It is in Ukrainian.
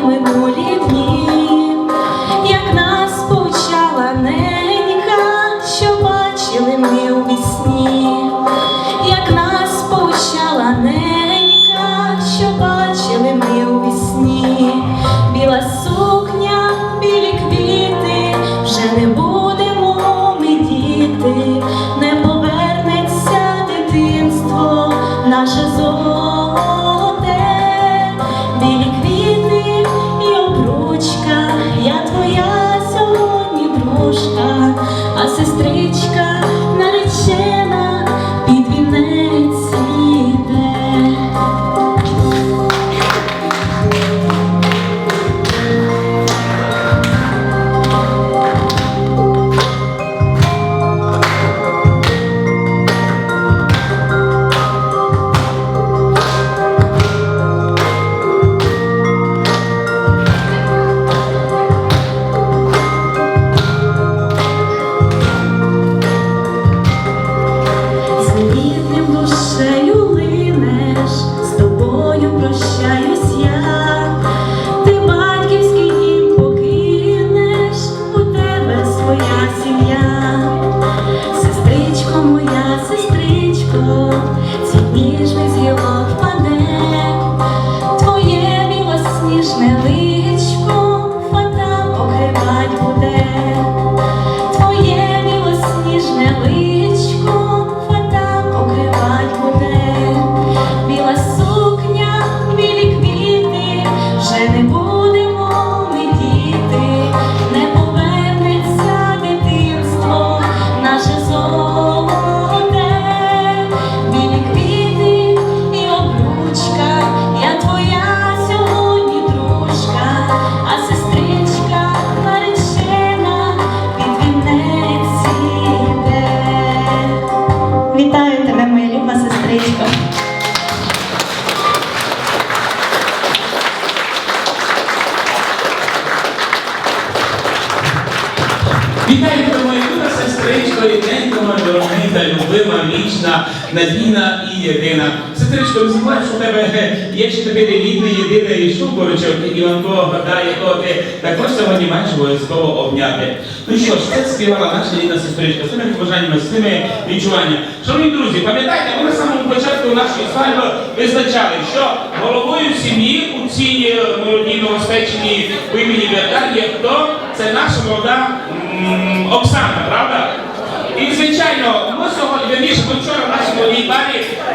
минулі дні, як нас повчала ненька, що бачили ми у вісні, як нас повчала ненька, що бачили ми у вісні, біла сукня, білі квіти, вже не будемо ми діти, не повернеться дитинство, наше золо. Вітаю тебе, моя люба сестричко, рідненька, моя любима, вічна, надійна і єдина. Сестричко, забувай, що в тебе є ще тобі рідний, єдиний шуборочок, Іванко, гадає, якого ти також сьогодні маєш обов'язково обняти. Ну що ж, це співала наша рідна сестричка з тими побажаннями, з тими відчуваннями. Шановні друзі, пам'ятаєте, ми на самому початку нашої свадьби визначали, що головою сім'ї у цій е, молодій новоспеченій в імені Вертар є хто? Це наша молода Оксана, правда? І звичайно, ми сьогодні, вірніше, ми вчора в нашій молодій парі